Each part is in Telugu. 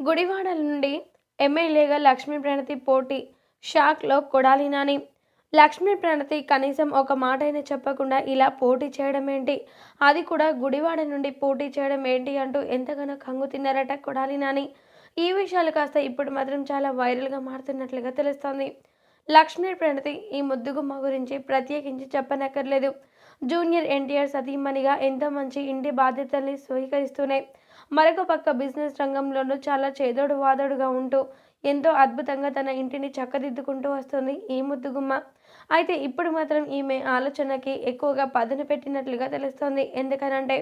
గుడివాడ నుండి ఎమ్మెల్యేగా లక్ష్మీ ప్రణతి పోటీ షాక్లో కొడాలి నాని. లక్ష్మీ ప్రణతి కనీసం ఒక మాటైనా చెప్పకుండా ఇలా పోటీ చేయడం ఏంటి? అది కూడా గుడివాడ నుండి పోటీ చేయడం ఏంటి అంటూ ఎంతగానో కంగు తిన్నారట కొడాలి నాని. ఈ విషయాలు కాస్త ఇప్పుడు మాత్రం చాలా వైరల్గా మారుతున్నట్లుగా తెలుస్తోంది. లక్ష్మీ ప్రణతి ఈ ముద్దుగుమ్మ గురించి ప్రత్యేకించి చెప్పనక్కర్లేదు. జూనియర్ ఎన్టీఆర్ సతీమణిగా ఎంతో మంచి ఇంటి బాధ్యతల్ని స్వీకరిస్తూనే మరొక పక్క బిజినెస్ రంగంలోనూ చాలా చేదోడు వాదోడుగా ఉంటూ ఎంతో అద్భుతంగా తన ఇంటిని చక్కదిద్దుకుంటూ వస్తుంది ఈ ముద్దుగుమ్మ. అయితే ఇప్పుడు మాత్రం ఈమె ఆలోచనకి ఎక్కువగా పదును పెట్టినట్లుగా తెలుస్తోంది. ఎందుకనంటే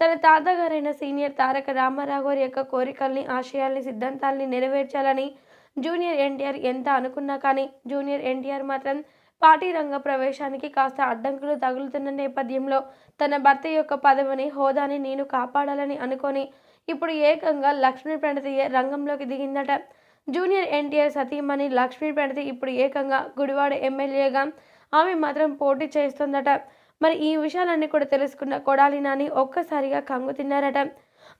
తన తాతగారైన సీనియర్ తారక రామారావు గారి యొక్క కోరికల్ని ఆశయాల్ని సిద్ధాంతాల్ని నెరవేర్చాలని జూనియర్ ఎన్టీఆర్ ఎంత అనుకున్నా కానీ జూనియర్ ఎన్టీఆర్ మాత్రం పార్టీ రంగ ప్రవేశానికి కాస్త అడ్డంకులు తగులుతున్న నేపథ్యంలో తన భర్త యొక్క పదవిని హోదాని నేను కాపాడాలని అనుకొని ఇప్పుడు ఏకంగా లక్ష్మీ ప్రణతి రంగంలోకి దిగిందట. జూనియర్ ఎన్టీఆర్ సతీమణి లక్ష్మీ ప్రణతి ఇప్పుడు ఏకంగా గుడివాడ ఎమ్మెల్యేగా ఆమె మాత్రం పోటీ చేస్తుందట. మరి ఈ విషయాలన్నీ కూడా తెలుసుకున్న కొడాలి నాని ఒక్కసారిగా కంగు తిన్నారట.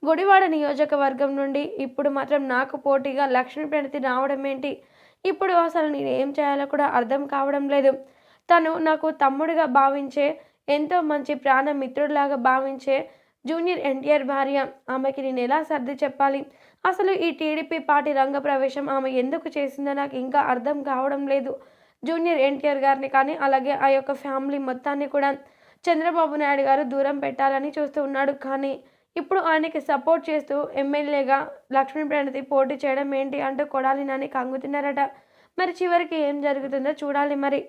గుడివాడ నియోజకవర్గం నుండి ఇప్పుడు మాత్రం నాకు పోటీగా లక్ష్మీ ప్రణతి రావడం ఏంటి? ఇప్పుడు అసలు నేను ఏం చేయాలో కూడా అర్థం కావడం లేదు. తను నాకు తమ్ముడిగా భావించే ఎంతో మంచి ప్రాణ మిత్రుడిలాగా భావించే జూనియర్ ఎన్టీఆర్ భార్య. ఆమెకి నేను ఎలా సర్ది చెప్పాలి? అసలు ఈ టీడీపీ పార్టీ రంగ ప్రవేశం ఆమె ఎందుకు చేసిందో నాకు ఇంకా అర్థం కావడం లేదు. జూనియర్ ఎన్టీఆర్ గారిని కానీ అలాగే ఆ యొక్క ఫ్యామిలీ మొత్తాన్ని కూడా చంద్రబాబు నాయుడు గారు దూరం పెట్టాలని చూస్తూ ఉన్నాడు. కానీ ఇప్పుడు ఆయనకి సపోర్ట్ చేస్తూ ఎమ్మెల్యేగా లక్ష్మీ ప్రణతి పోటీ చేయడం ఏంటి? అంటూ కొడాలి నాని కంగుతున్నారట. మరి చివరికి ఏం జరుగుతుందో చూడాలి మరి.